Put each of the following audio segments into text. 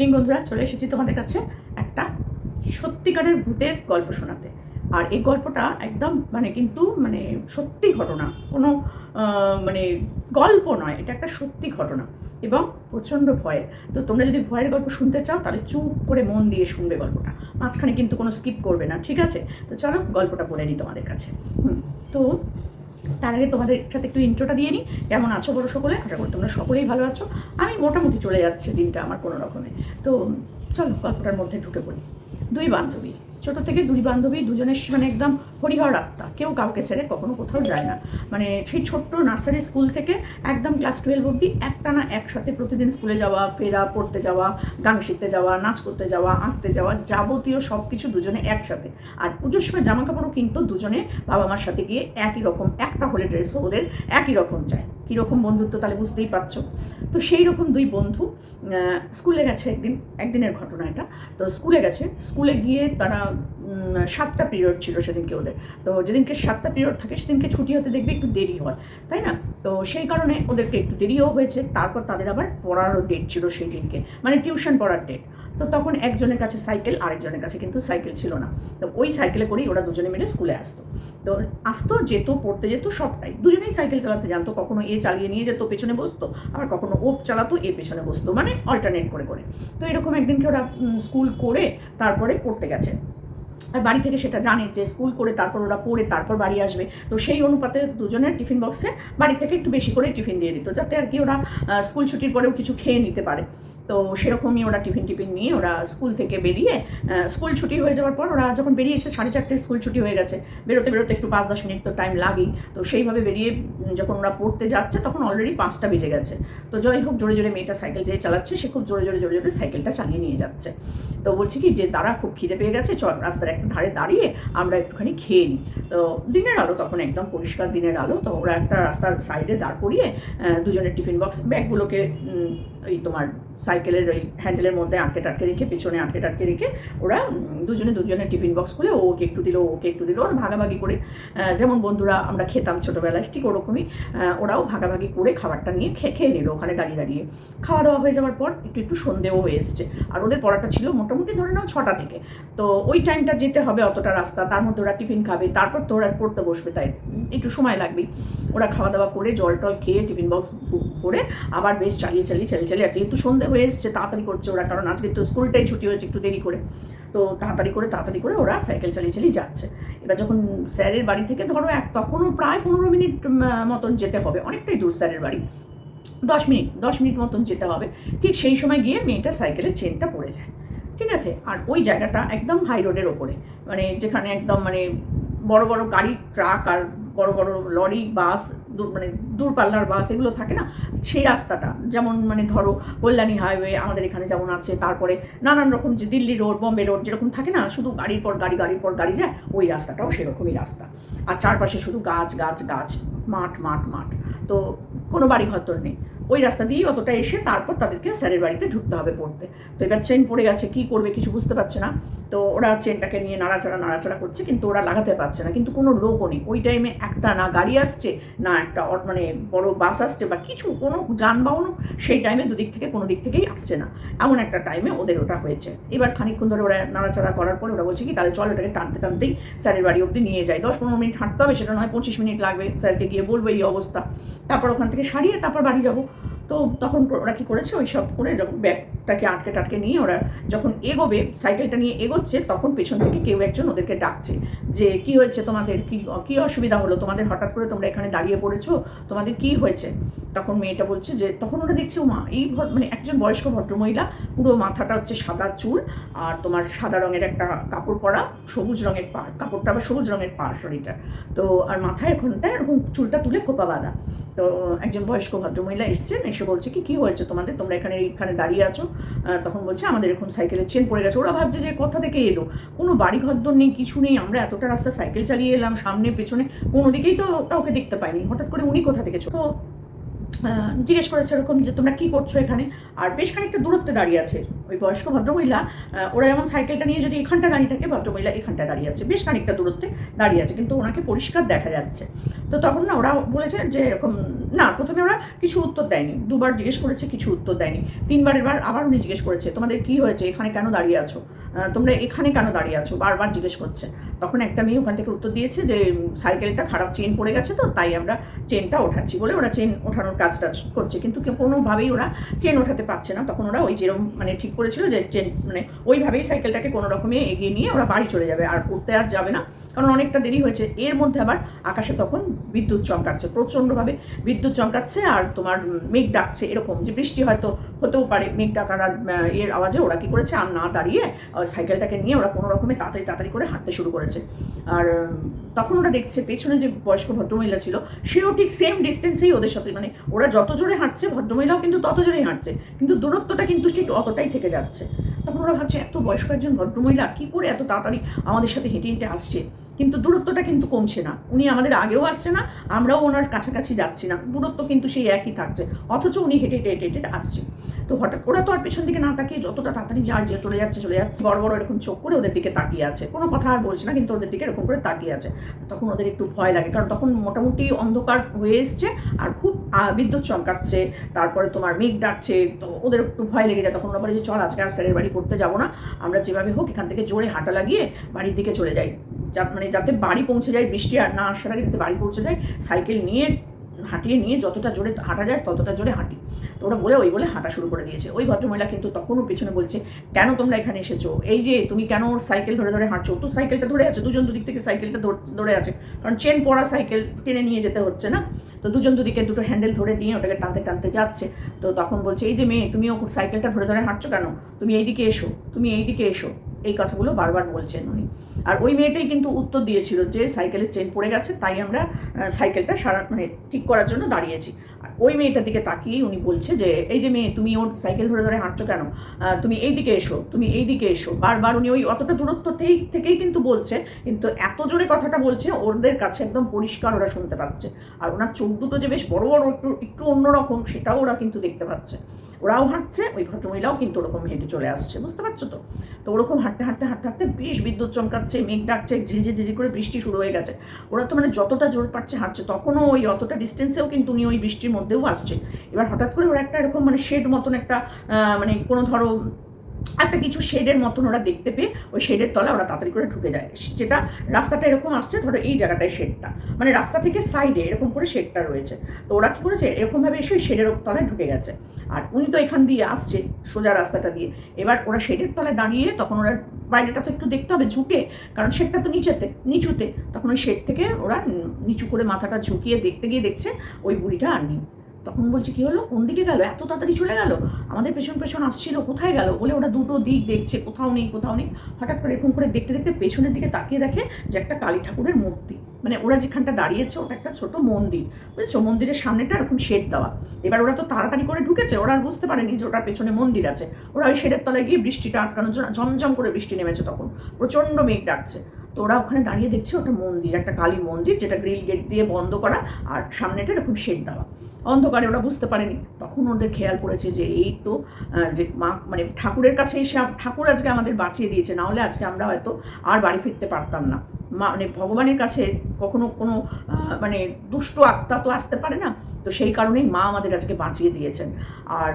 Evening বন্ধুরা, চলে এসেছি তোমাদের কাছে একটা সত্যিকারের ভূতের গল্প শোনাতে। আর এই গল্পটা একদম মানে কিন্তু মানে সত্যি ঘটনা, কোনো মানে গল্প নয়, এটা একটা সত্যি ঘটনা এবং প্রচণ্ড ভয়ের। তো তোমরা যদি ভয়ের গল্প শুনতে চাও, তাহলে চুপ করে মন দিয়ে শুনবে গল্পটা। মাঝখানে কিন্তু কোনো স্কিপ করবে না, ঠিক আছে? তো চলো গল্পটা বলে নিই তোমাদের কাছে। তো তার আগে তোমাদের সাথে একটু ইন্ট্রোটা দিয়ে নিই। কেমন আছো বড় সকলে? আশা করি তোমরা সকলেই ভালো আছো। আমি মোটামুটি চলে যাচ্ছে দিনটা আমার কোনো রকমে। তো চলো গল্পটার মধ্যে ঢুকে পড়ি। দুই বান্ধবী। ছোট থেকে দুই বান্ধবী, দুজনের মানে একদম হরিহর আত্মা। কেউ কাউকে ছেড়ে কখনো কোথাও যায় না। মানে সেই ছোট্ট নার্সারি স্কুল থেকে একদম ক্লাস টুয়েলভ অব্দি একটানা একসাথে প্রতিদিন স্কুলে যাওয়া, ফেরা, পড়তে যাওয়া, গান শিখতে যাওয়া, নাচ করতে যাওয়া আঁকতে যাওয়া, যাবতীয় সব কিছু দুজনে একসাথে। আর পুজোর সময় জামা কাপড়ও কিন্তু দুজনে বাবা মার সাথে গিয়ে একই রকম একটা হলে ড্রেসও ওদের একই রকম চায়। কীরকম বন্ধুত্ব তাহলে বুঝতেই পারছ? তো সেই রকম দুই বন্ধু স্কুলে গেছে একদিন, একদিনের ঘটনা এটা। তো স্কুলে গেছে, স্কুলে গিয়ে তারা সাতটা পিরিয়ড ছিল সেদিনকে ওদের। তো যেদিনকে সাতটা পিরিয়ড থাকে, সেদিনকে ছুটি হতে দেখবে একটু দেরি হয়, তাই না? তো সেই কারণে ওদেরকে একটু দেরিও হয়েছে, তারপর তাদের আবার পড়ারও ডেট ছিল সেই দিনকে মানে টিউশন পড়ার ডেট তো তখন একজনের কাছে সাইকেল আরেকজনের কাছে কিন্তু সাইকেল ছিল না। তো ওই সাইকেলে করেই ওরা দুজনে মিলে স্কুলে আসতো। তো আসতো, যেত, পড়তে যেত, সবটাই। দুজনেই সাইকেল চালাতে জানতো, কখনো এ চালিয়ে নিয়ে যেত, পেছনে বসতো, আবার কখনো ও চালাতো, এ পেছনে বসতো মানে অল্টারনেট করে করে। তো এরকম একদিনকে ওরা স্কুল করে তারপরে পড়তে গেছে। আর বাড়ি থেকে সেটা জানে যে স্কুল করে তারপর ওরা পড়ে, তারপর বাড়ি আসবে। তো সেই অনুপাতে দুজনের টিফিন বক্সে বাড়ি থেকে একটু বেশি করে টিফিন দিয়ে দিত, যাতে আর কি ওরা স্কুল ছুটির পরেও কিছু খেয়ে নিতে পারে। তো সেরকমই ওরা টিফিন টিফিন নিয়ে ওরা স্কুল থেকে বেরিয়ে স্কুল ছুটি হয়ে যাওয়ার পর ওরা যখন বেরিয়েছে, সাড়ে চারটে স্কুল ছুটি হয়ে গেছে। বেরোতে বেরোতে একটু পাঁচ দশ মিনিট তো টাইম লাগেই। তো সেইভাবে বেরিয়ে যখন ওরা পড়তে যাচ্ছে, তখন অলরেডি পাঁচটা বেজে গেছে। তো যাই হোক, জোরে জোরে মেয়েটা সাইকেল যে চালাচ্ছে, সে খুব জোরে জোরে জোরে জোরে সাইকেলটা চালিয়ে নিয়ে যাচ্ছে। তো বলছি কি, যে তারা খুব খিদে পেয়ে গেছে, চল রাস্তার একটা ধারে দাঁড়িয়ে আমরা একটুখানি খেয়ে নিই তো দিনের আলো তখন একদম পরিষ্কার দিনের আলো। তো ওরা একটা রাস্তার সাইডে দাঁড় করিয়ে দুজনের টিফিন বক্স ব্যাগগুলোকে ওই তোমার সাইকেলের ওই হ্যান্ডেলের মধ্যে আটকে টাটকে রেখে, পেছনে আটকে টাটকে রেখে ওরা দুজনে দুজনের টিফিন বক্স খুলে ওকে একটু দিল, ওকে একটু দিল, ওরা ভাগাভাগি করে যেমন বন্ধুরা আমরা খেতাম ছোটোবেলায়, ঠিক ওরকমই ওরাও ভাগাভাগি করে খাবারটা নিয়ে খেয়ে খেয়ে নিল ওখানে দাঁড়িয়ে দাঁড়িয়ে। খাওয়া দাওয়া হয়ে যাওয়ার পর একটু একটু সন্ধেও হয়ে এসছে। আর ওদের পড়াটা ছিল মোটামুটি ধরে নাও ছটা থেকে। তো ওই টাইমটা যেতে হবে অতটা রাস্তা, তার মধ্যে ওরা টিফিন খাবে, তারপর তো ওরা পড়তে বসবে, তাই একটু সময় লাগবেই। ওরা খাওয়া দাওয়া করে জল টল খেয়ে টিফিন বক্স করে আবার বেশ চালিয়ে চালিয়ে চালিয়ে চালিয়ে যেহেতু সন্ধে হয়ে এসছে, তাড়াতাড়ি করছে ওরা। কারণ আজকে তো স্কুলটাই ছুটি হয়েছে একটু দেরি করে। তো তাড়াতাড়ি করে তাড়াতাড়ি করে ওরা সাইকেল চালিয়ে চালিয়ে যাচ্ছে। এবার যখন স্যারের বাড়ি থেকে ধরো এক, তখনও প্রায় পনেরো মিনিট মতন যেতে হবে। অনেকটাই দূর স্যারের বাড়ি। দশ মিনিট দশ মিনিট মতন যেতে হবে। ঠিক সেই সময় গিয়ে মেয়েটা সাইকেলের চেনটা পড়ে যায়। ঠিক আছে? আর ওই জায়গাটা একদম হাই রোডের ওপরে। মানে যেখানে একদম মানে বড় বড় গাড়ি, ট্রাক আর বড় বড় লরি, বাস মানে দূরপাল্লার বাস এগুলো থাকে না, সেই রাস্তাটা। যেমন মানে ধরো কল্যাণী হাইওয়ে আমাদের এখানে যেমন আছে, তারপরে নানান রকম যে দিল্লি রোড, বম্বে রোড যেরকম থাকে না, শুধু গাড়ির পর গাড়ি, গাড়ির পর গাড়ি যায়, ওই রাস্তাটাও সেরকমই রাস্তা। আর চারপাশে শুধু গাছ গাছ গাছ, মাঠ মাঠ মাঠ। তো কোনো বাড়ি ঘর তোর নেই। ওই রাস্তা দিয়েই অতটা এসে তারপর তাদেরকে স্যারের বাড়িতে ঢুকতে হবে পড়তে। তো এবার চেন পড়ে গেছে, কি করবে কিছু বুঝতে পারছে না। তো ওরা চেনটাকে নিয়ে নাড়াচাড়া নাড়াচাড়া করছে, কিন্তু ওরা লাগাতে পারছে না। কিন্তু কোনো লোকও নেই। ওই টাইমে একটা না গাড়ি আসছে, না একটা মানে বড় বাস আসছে বা কিছু, কোনো যানবাহনও সেই টাইমে দুদিক থেকে, কোনো দিক থেকেই আসছে না। এমন একটা টাইমে ওদের ওটা হয়েছে। এবার খানিকক্ষণ ধরে ওরা নাড়াচাড়া করার পরে ওরা বলছে কি, তাহলে চল ওটাকে টানতে, টানতেই স্যারের বাড়ি অবধি নিয়ে যায় দশ পনেরো মিনিট হাঁটতে হবে, সেটা নয় পঁচিশ মিনিট লাগবে। স্যারকে গিয়ে বলব এই অবস্থা। তারপর ওখান থেকে সারিয়ে তারপর বাড়ি যাব। তো তখন ওরা কি করেছে? ওই সব করে যখন ব্যাগটাকে আটকে টাটকে নিয়ে ওরা যখন এগোবে সাইকেলটা নিয়ে এগোচ্ছে, তখন পেছন থেকে কেউ একজন ওদেরকে ডাকছে যে, কি হয়েছে তোমাদের? কি কি অসুবিধা হলো? তোমাদের হঠাৎ করে তোমরা এখানে দাঁড়িয়ে পড়েছো? তোমাদের কি হয়েছে? তখন মেয়েটা বলছে যে, তখন ওরা দেখছে মা এই মানে একজন বয়স্ক ভদ্রমহিলা, পুরো মাথাটা হচ্ছে সাদা চুল আর তোমার সাদা রঙের একটা কাপড় পরা, সবুজ রঙের পাড় কাপড়টা আবার সবুজ রঙের পাড় শরীরটা তো, আর মাথায় এখনটা এরকম চুলটা তুলে খোপা বাঁধা। তো একজন বয়স্ক ভদ্রমহিলা এসছেন, এসে বলছে কি কি হয়েছে তোমাদের? তোমরা এখানে এখানে দাঁড়িয়ে আছো? তখন বলছে, আমাদের এরকম সাইকেলের চেন পড়ে গেছে। ওরা ভাবছে যে কোথা থেকে এলো? কোনো বাড়ি ঘরদর নেই, কিছু নেই। আমরা এতটা রাস্তা সাইকেল চালিয়ে এলাম, সামনে, পেছনে। কোনো দিকেই তো কাউকে দেখতে পাইনি হঠাৎ করে উনি কোথা থেকে তো জিজ্ঞেস করেছে এরকম যে, তোমরা কি করছ এখানে? আর বেশ খানিকটা দূরত্বে দাঁড়িয়ে আছে। ওই বয়স্ক ভদ্রমহিলা ওরা যেমন সাইকেলটা নিয়ে যদি এখানটা দাঁড়িয়ে থাকে, ভদ্রমহিলা এখানটা দাঁড়িয়ে আছে, বেশ খানিকটা দূরত্বে দাঁড়িয়ে আছে, কিন্তু ওনাকে পরিষ্কার দেখা যাচ্ছে। তো তখন না ওরা বলেছে যে এরকম, না, প্রথমে ওরা কিছু উত্তর দেয়নি, দুবার জিজ্ঞেস করেছে, কিছু উত্তর দেয়নি তিনবারের বার আবার উনি জিজ্ঞেস করেছে, তোমাদের কি হয়েছে? এখানে কেন দাঁড়িয়ে আছো? তোমরা এখানে কেন দাঁড়িয়ে আছো? বারবার জিজ্ঞেস করছে। তখন একটা মেয়ে ওখান থেকে উত্তর দিয়েছে যে, সাইকেলটা খারাপ চেন পড়ে গেছে তো, তাই আমরা চেনটা ওঠাচ্ছি, বলে ওরা চেন ওঠানোর কাজটা করছে, কিন্তু কোনোভাবেই ওরা চেন ওঠাতে পারছে না। তখন ওরা ওই যেরকম মানে ঠিক করেছিল যে মানে ওইভাবেই সাইকেলটাকে কোনো রকমে এগিয়ে নিয়ে ওরা বাড়ি চলে যাবে। আর উঠতে আর যাবে না। কারণ অনেকটা দেরি হয়েছে। এর মধ্যে আবার আকাশে তখন বিদ্যুৎ চমকাচ্ছে, প্রচণ্ডভাবে বিদ্যুৎ চমকাচ্ছে আর তোমার মেঘ ডাকছে এরকম যে বৃষ্টি হয়তো হতেও পারে। মেঘ ডাকার আর এর আওয়াজে ওরা কি করেছে? আর না দাঁড়িয়ে সাইকেলটাকে নিয়ে ওরা কোনো রকমে তাড়াতাড়ি তাড়াতাড়ি করে হাঁটতে শুরু করেছে। আর তখন ওরা দেখছে পেছনে যে বয়স্ক ভদ্রমহিলা ছিল, সেও ঠিক সেম ডিস্টেন্সেই ওদের সাথে। মানে ওরা যত জোরে হাঁটছে, ভদ্রমহিলাও কিন্তু তত জোরেই হাঁটছে। কিন্তু দূরত্বটা কিন্তু ঠিক অতটাই থেকে যাচ্ছে। ওরা ভাবছে, এত বয়স্ক একজন ভদ্রমহিলা, কী করে এত তাড়াতাড়ি আমাদের সাথে হেঁটে হেঁটে আসছে? কিন্তু দূরত্বটা কিন্তু কমছে না। উনি আমাদের আগেও আসছে না, আমরাও ওনার কাছাকাছি যাচ্ছি না। দূরত্ব কিন্তু সেই একই থাকছে, অথচ উনি হেঁটে হেঁটে হেঁটে হেঁটে আসছে। তো হঠাৎ ওরা তো আর পেছন দিকে না তাকিয়ে যতটা তাড়াতাড়ি যায় যে চলে যাচ্ছে চলে যাচ্ছে, বড় বড় এরকম চোখ করে ওদের দিকে তাকিয়ে আছে। কোনো কথা আর বলছে না, কিন্তু ওদের দিকে এরকম করে তাকিয়ে আছে। তখন ওদের একটু ভয় লাগে, কারণ তখন মোটামুটি অন্ধকার হয়ে এসছে আর খুব বিদ্যুৎ চমকাচ্ছে। তারপরে তোমার মেঘ ডাকছে, তো ওদের একটু ভয় লেগে যায়। তখন ওরা বলে যে, চল আজকে আর স্যারের বাড়ি করতে যাব না। আমরা যেভাবে হোক এখান থেকে জোরে হাঁটা লাগিয়ে বাড়ির দিকে চলে যাই। যা মানে যাতে বাড়ি পৌঁছে যায়, বৃষ্টি আর না আসার আগে যাতে বাড়ি পৌঁছে যায়, সাইকেল নিয়ে, হাঁটিয়ে নিয়ে যতটা জোরে হাঁটা যায়, ততটা জোরে হাঁটি। তো ওরা বলে, ওই বলে হাঁটা শুরু করে দিয়েছে। ওই ভদ্রমহিলা কিন্তু তখনও পেছনে বলছে, কেন তোমরা এখানে এসেছ? এই যে তুমি কেন ওর সাইকেল ধরে ধরে হাঁটছো? তো সাইকেলটা ধরে আছে, দুজন দুদিক থেকে সাইকেলটা ধরে আছে। কারণ চেন পড়া সাইকেল টেনে নিয়ে যেতে হচ্ছে না। তো দুজন দুদিকে দুটো হ্যান্ডেল ধরে নিয়ে ওটাকে টানতে টানতে যাচ্ছে। তো তখন বলছে, এই যে মেয়ে তুমি ও সাইকেলটা ধরে ধরে হাঁটছো কেন? তুমি এইদিকে এসো, তুমি এইদিকে এসো। এই কথাগুলো বারবার বলছেন উনি। আর ওই মেয়েটাই কিন্তু উত্তর দিয়েছিল যে সাইকেলের চেন পড়ে গেছে, তাই আমরা সাইকেলটা সারা মানে ঠিক করার জন্য দাঁড়িয়েছি। আর ওই মেয়েটার দিকে তাকিয়েই উনি বলছে যে, এই যে মেয়ে, তুমি ওর সাইকেল ধরে ধরে হাঁটছো কেন? তুমি এই দিকে এসো, তুমি এই দিকে এসো। বারবার উনি ওই অতটা দূরত্ব থেকেই থেকেই কিন্তু বলছে, কিন্তু এত জোরে কথাটা বলছে, ওদের কাছে একদম পরিষ্কার ওরা শুনতে পাচ্ছে। আর ওনার চোখ দুটো যে বেশ বড় বড়, একটু একটু অন্যরকম, সেটাও ওরা কিন্তু দেখতে পাচ্ছে। ওরাও হাঁটছে, ওই ভদ্রমহিলাও কিন্তু ওরকম হেঁটে চলে আসছে, বুঝতে পারছ তো? তো ওরকম হাঁটতে হাঁটতে হাঁটতে হাঁটতে বেশ বিদ্যুৎ চমকাচ্ছে, মেঘ ডাকছে ঝিঝি ঝিঝি করে বৃষ্টি শুরু হয়ে গেছে। ওরা তো মানে যতটা জোর পাচ্ছে হাঁটছে, তখনও ওই অতটা ডিস্টেন্সেও কিন্তু উনি ওই বৃষ্টির মধ্যেও আসছে। এবার হঠাৎ করে ওরা একটা এরকম মানে শেড মতন একটা মানে কোনো ধরো একটা কিছু শেডের মতন ওরা দেখতে পেয়ে ওই শেডের তলায় ওরা তাড়াতাড়ি করে ঢুকে যায়। যেটা রাস্তাটা এরকম আসছে, ধরো এই জায়গাটায় শেডটা। মানে রাস্তা থেকে সাইডে এরকম করে শেডটা রয়েছে। তো ওরা কী করেছে? এরকমভাবে এসে ওই শেডের তলায় ঢুকে গেছে। আর উনি তো এখান দিয়ে আসছে সোজা রাস্তাটা দিয়ে। এবার ওরা শেডের তলায় দাঁড়িয়ে তখন ওরা বাইরেটা তো একটু দেখতে হবে ঝুঁকে, কারণ শেডটা তো নিচেতে, নিচুতে। তখন ওই শেড থেকে ওরা নিচু করে মাথাটা ঝুঁকিয়ে দেখতে গিয়ে দেখছে ওই বুড়িটা আর নেই। তখন বলছে, কি হলো? কোন দিকে গেল? এত তাড়াতাড়ি চলে গেল? আমাদের পেছন পেছন আসছিল, কোথায় গেল? বলে ওরা দুটো দিক দেখছে, কোথাও নেই কোথাও নেই। হঠাৎ করে এরকম করে দেখতে দেখতে পেছনের দিকে তাকিয়ে দেখে যে একটা কালী ঠাকুরের মূর্তি। মানে ওরা যেখানটা দাঁড়িয়েছে, ওটা একটা ছোট মন্দির। বুঝেছ? মন্দিরের সামনেটা এরকম শেড দেওয়া। এবার ওরা তো তাড়াতাড়ি করে ঢুকেছে, ওরা আর বুঝতে পারেনি যে ওটার পেছনে মন্দির আছে। ওরা ওই শেডের তলায় গিয়ে বৃষ্টিটা আটকানোর জন্য ঝমঝম করে বৃষ্টি নেমেছে তখন। প্রচণ্ড মেঘ ডাকছে। তো ওরা ওখানে দাঁড়িয়ে দেখছি ওটা মন্দির, একটা কালী মন্দির, যেটা গ্রিল গেট দিয়ে বন্ধ করা আর সামনেটা এরকম শেড দেওয়া। অন্ধকারে ওরা বুঝতে পারেনি। তখন ওদের খেয়াল পড়েছে যে এই তো যে মা মানে ঠাকুরের কাছে এসে ঠাকুর আজকে আমাদের বাঁচিয়ে দিয়েছে, না হলে আজকে আমরা হয়তো আর বাড়ি ফিরতে পারতাম না। মা মানে ভগবানের কাছে কখনো কোনো মানে দুষ্ট আত্মা তো আসতে পারে না। তো সেই কারণেই মা আমাদের আজকে বাঁচিয়ে দিয়েছেন। আর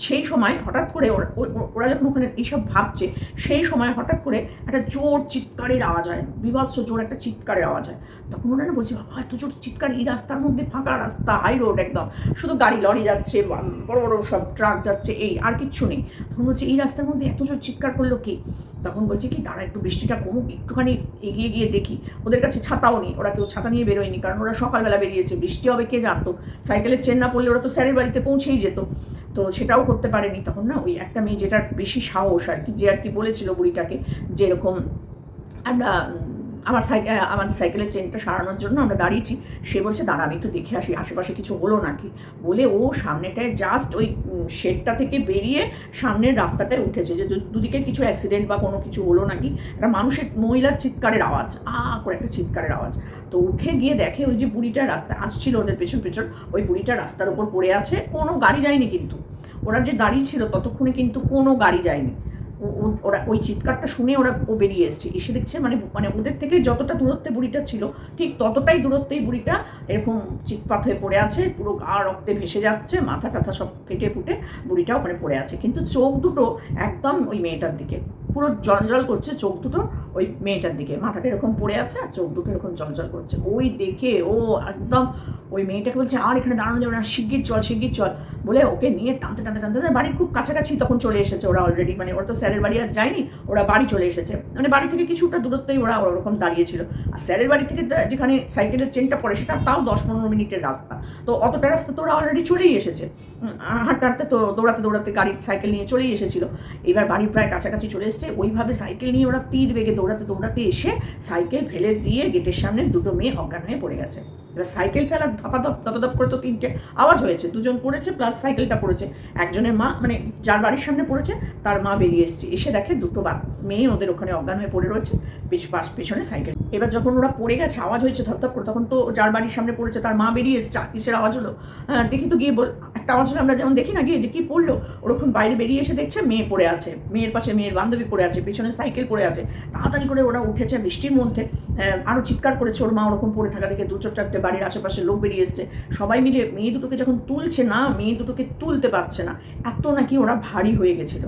সেই সময় হঠাৎ করে ওরা- যখন ওখানে এইসব ভাবছে, সেই সময় হঠাৎ করে একটা জোর চিৎকারের আওয়াজ হয়, বিভৎস জোর একটা চিৎকারের আওয়াজ হয়। তখন ওরা না বলছে, বাবা, এত জোর চিৎকার, এই রাস্তার মধ্যে ফাঁকা রাস্তা হাই রোড একদম। শুধু গাড়ি, লরি যাচ্ছে বড় বড় সব ট্রাক যাচ্ছে, এই আর কিচ্ছু নেই। তখন বলছে, এই রাস্তার মধ্যে এত জোর চিৎকার করল কি? তখন বলছে কি তারা একটু বৃষ্টিটা কমুক, একটুখানি এগিয়ে গিয়ে দেখি। ওদের কাছে ছাতাও নেই, ওরা কেউ ছাতা নিয়ে বেরোয়নি, কারণ ওরা সকালবেলা বেরিয়েছে, বৃষ্টি হবে, কে জানতো? সাইকেলের চেন না পড়লে ওরা তো স্যারের বাড়িতে পৌঁছেই যেত। তো সেটাও করতে পারেনি তখন না ওই একটা মেয়ে যেটার বেশি সাহস আর কি, যে আর কি বলেছিল বুড়িটাকে যেরকম আমরা আমার সাইকেল আমার সাইকেলের চেনটা সারানোর জন্য আমরা দাঁড়িয়েছি। সে বলছে, দাঁড়া, আমি একটু দেখে আসি, আশেপাশে কিছু হলো নাকি? বলে ও সামনেটায় জাস্ট ওই শেডটা থেকে বেরিয়ে সামনের রাস্তাটায় উঠেছে। যে দুদিকে কিছু অ্যাক্সিডেন্ট বা কোনো কিছু হলো নাকি, একটা মানুষের মহিলার চিৎকারের আওয়াজ, আ, করে একটা চিৎকারের আওয়াজ। তো উঠে গিয়ে দেখে ওই যে বুড়িটা রাস্তা আসছিল ওদের পেছন পেছন, ওই বুড়িটা রাস্তার উপর পড়ে আছে, কোনো গাড়ি যায়নি কিন্তু। ওরা যে দাঁড়িয়ে ছিল ততক্ষণে কিন্তু কোনো গাড়ি যায়নি। ওরা ওই চিৎকারটা শুনে ওরা ও বেরিয়ে এসছে। এসে দেখছে মানে মানে ওদের থেকে যতটা দূরত্বে বুড়িটা ছিল, ঠিক ততটাই দূরত্বেই বুড়িটা এরকম চিৎপাত হয়ে পড়ে আছে, পুরো গা রক্তে ভেসে যাচ্ছে, মাথা টাথা সব কেটে ফুটে বুড়িটা ওখানে পড়ে আছে। কিন্তু চোখ দুটো একদম ওই মেয়েটার দিকে, পুরো জঞ্জল করছে চোখ দুটো ওই মেয়েটার দিকে। মাথাটা এরকম পড়ে আছে আর চোখ দুটো এরকম জঞ্জল করছে। ওই দেখে ও একদম ওই মেয়েটাকে বলছে, আর এখানে দাঁড়ানো যাবে না, শিগগির চল শিগগির চল। বলে ওকে নিয়ে টানতে টানতে টানতে বাড়ির খুব কাছাকাছি তখন চলে এসেছে ওরা অলরেডি মানে ওরা তো স্যারের বাড়ি আর যায়নি, ওরা বাড়ি চলে এসেছে। মানে বাড়ি থেকে কিছুটা দূরত্বেই ওরা ওরকম দাঁড়িয়েছিল। আর স্যারের বাড়ি থেকে যেখানে সাইকেলের চেনটা পড়ে, সেটা তাও দশ পনেরো মিনিটের রাস্তা। তো অতটা রাস্তা তো ওরা অলরেডি চলেই এসেছে। হাঁটতে হাঁটতে তো দৌড়াতে দৌড়াতে গাড়ি সাইকেল নিয়ে চলেই এসেছিল। এবার বাড়ির প্রায় কাছাকাছি চলে এসেছে। ওইভাবে সাইকেল নিয়ে ওরা তীর বেগে দৌড়াতে দৌড়াতে এসে সাইকেল ফেলে দিয়ে গেটের সামনে দুটো মেয়ে অজ্ঞান হয়ে পড়ে গেছে। এবার সাইকেল ফেলার ধপাধপ ধপাধপ করে তো তিনটে আওয়াজ হয়েছে দুজন পড়েছে প্লাস সাইকেলটা পড়েছে। একজনের মা মানে যার বাড়ির সামনে পড়েছে তার মা বেরিয়ে এসেছে। এসে দেখে দুটো বা মেয়ে ওদের ওখানে অজ্ঞান হয়ে পড়ে রয়েছে পাশ পেছনে সাইকেল। এবার যখন ওরা পড়ে গেছে আওয়াজ হয়েছে ধপধপ করে তখন তো যার বাড়ির সামনে পড়েছে তার মা বেরিয়ে এসেছে "আ, কিসের আওয়াজ হলো? হ্যাঁ দেখি তো গিয়ে বল একটা আওয়াজ হলো আমরা যেমন দেখি না গিয়ে যে কি পড়ল? ওরকম বাইরে বেরিয়ে এসে দেখছে মেয়ে পড়ে আছে মেয়ের পাশে মেয়ের বান্ধবী পড়ে আছে পেছনে সাইকেল পড়ে আছে। তাড়াতাড়ি করে ওরা উঠেছে বৃষ্টির মধ্যে আহ, আরও চিৎকার করেছে ওর মা ওরকম পড়ে থাকা দেখে দু চার চারটে বাড়ির আশেপাশে লোক বেরিয়ে এসছে। সবাই মিলে মেয়ে দুটোকে যখন তুলছে না, মেয়ে দুটোকে তুলতে পারছে না, এত নাকি ওরা ভারী হয়ে গেছিল।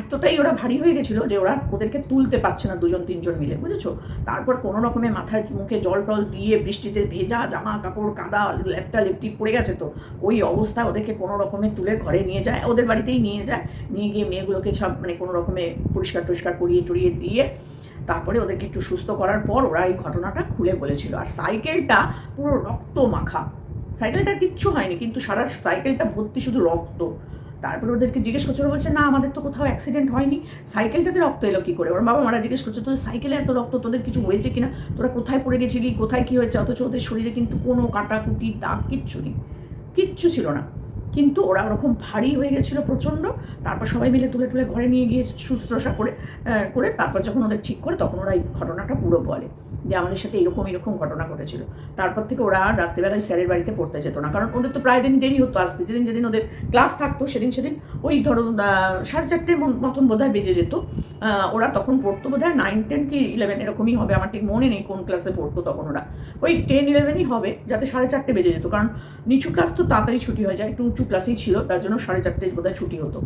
এতটাই ওরা ভারী হয়ে গেছিল যে ওরা ওদেরকে তুলতে পারছে না দুজন, তিনজন মিলে, বুঝেছ? তারপর কোনো রকমে মাথায় মুখে জল টল দিয়ে বৃষ্টিতে ভেজা জামা কাপড়, কাদা লেপটা লেপটি পড়ে গেছে তো। ওই অবস্থা ওদেরকে কোনো রকমে তুলে ঘরে নিয়ে যায়, ওদের বাড়িতেই নিয়ে যায়। নিয়ে গিয়ে মেয়েগুলোকে সব মানে কোনো রকমে পরিষ্কার টরিষ্কার করিয়ে টরিয়ে দিয়ে তারপরে ওদেরকে একটু সুস্থ করার পর ওরা এই ঘটনাটা খুলে বলেছিল। আর সাইকেলটা পুরো রক্ত মাখা। সাইকেলটার কিচ্ছু হয়নি, কিন্তু সারা সাইকেলটা ভর্তি শুধু রক্ত। তারপরে ওদেরকে জিজ্ঞেস করছিল, বলছে, না, আমাদের তো কোথাও অ্যাক্সিডেন্ট হয়নি। সাইকেলটাতে রক্ত এলো কী করে? ওর বাবা মারা জিজ্ঞেস করছে, তোদের সাইকেলে এত রক্ত, তোদের কিছু হয়েছে কিনা? তোরা কোথায় পড়ে গেছিলি? কোথায় কী হয়েছে? অথচ ওদের শরীরে কিন্তু কোনো কাটাকুটি দাগ কিচ্ছু নেই। কিচ্ছু ছিল না। কিন্তু ওরা ওরকম ভারী হয়ে গেছিল প্রচণ্ড। তারপর সবাই মিলে তুলে তুলে ঘরে নিয়ে গিয়ে শুশ্রূষা করে করে তারপর যখন ওদের ঠিক করে তখন ওরা এই ঘটনাটা পুরো বলে, যে আমাদের সাথে এরকম এরকম ঘটনা ঘটেছিল। তারপর থেকে ওরা রাত্রিবেলায় স্যারের বাড়িতে পড়তে যেত না, কারণ ওদের তো প্রায় দিন দেরি হতো আসতে। যেদিন যেদিন ওদের ক্লাস থাকতো, সেদিন সেদিন ওই ধরো সাড়ে চারটের মতন বোধহয় বেজে যেত। ওরা তখন পড়তো বোধহয় নাইন টেন কি ইলেভেন এরকমই হবে, আমার ঠিক মনে নেই কোন ক্লাসে পড়তো তখন ওরা। ওই টেন ইলেভেনই হবে, যাতে সাড়ে চারটে বেজে যেত, কারণ নিচু ক্লাস তো তাড়াতাড়ি ছুটি হয়ে যায় একটু উঁচু ক্লাসেই ছিল, তার জন্য সাড়ে চারটে বোধহয় ছুটি হতো।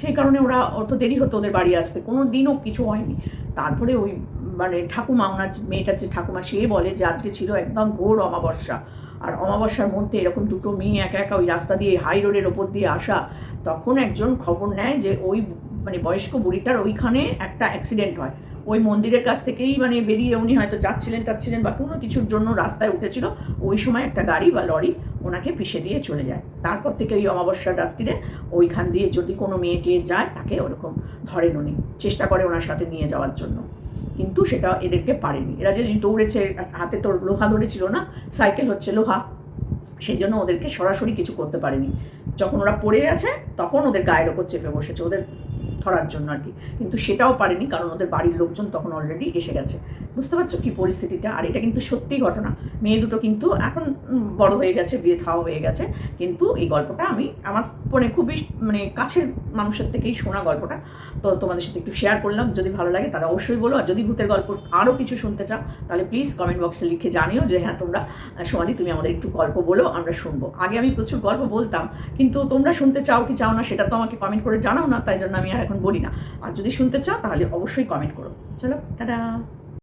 সেই কারণে ওরা অত দেরি হতো ওদের বাড়ি আসতে, কোনো দিনও কিছু হয়নি। তারপরে ওই মানে ঠাকুমা, ওনার মেয়েটার যে ঠাকুমা, সে বলে যে আজকে ছিল একদম ঘোর অমাবস্যা। আর অমাবস্যার মধ্যে এরকম দুটো মেয়ে একা একা ওই রাস্তা দিয়ে হাই রোডের ওপর দিয়ে আসা, তখন একজন খবর নেয় যে ওই মানে বয়স্ক বুড়িটার ওইখানে একটা অ্যাক্সিডেন্ট হয়। ওই মন্দিরের কাছ থেকেই মানে বেরিয়ে উনি হয়তো যাচ্ছিলেন টাচ্ছিলেন বা কোনো কিছুর জন্য রাস্তায় উঠেছিল, ওই সময় একটা গাড়ি বা লরি ওনাকে পিষে দিয়ে চলে যায়। তারপর থেকে ওই অমাবস্যার রাত্রিরে ওইখান দিয়ে যদি কোনো মেয়ে টেয়ে যায়, তাকে ওরকম ধরেন উনি, চেষ্টা করে ওনার সাথে নিয়ে যাওয়ার জন্য। কিন্তু সেটা এদেরকে পারেনি। এরা যে দৌড়েছে, হাতে তোর লোহা ধরেছিল না, সাইকেল হচ্ছে লোহা, সেই জন্য ওদেরকে সরাসরি কিছু করতে পারেনি। যখন ওরা পড়ে গেছে তখন ওদের গায়ের ওপর চেপে বসেছে। ওদের ধরার জন্য আর কি। কিন্তু সেটাও পারেনি, কারণ ওদের বাড়ির লোকজন তখন অলরেডি এসে গেছে। বুঝতে পারছ কি পরিস্থিতিটা? আর এটা কিন্তু সত্যি ঘটনা। মেয়ে দুটো কিন্তু এখন বড় হয়ে গেছে, বিয়ে থাওয়া হয়ে গেছে। কিন্তু এই গল্পটা আমি, আমার মানে খুবই মানে কাছের মানুষের থেকেই শোনা গল্পটা। তো তোমাদের সাথে একটু শেয়ার করলাম। যদি ভালো লাগে তাহলে অবশ্যই বলো। আর যদি ভূতের গল্প আরও কিছু শুনতে চাও, তাহলে প্লিজ কমেন্ট বক্সে লিখে জানিও যে হ্যাঁ তোমরা সোমালি তুমি আমাদের একটু গল্প বলো, আমরা শুনব। আগে আমি প্রচুর গল্প বলতাম, কিন্তু তোমরা শুনতে চাও কি চাও না, সেটা তো আমাকে কমেন্ট করে জানাও না, তাই জন্য আমি আর এখন বলি না। আর যদি শুনতে চাও তাহলে অবশ্যই কমেন্ট করো। চলো, টাটা!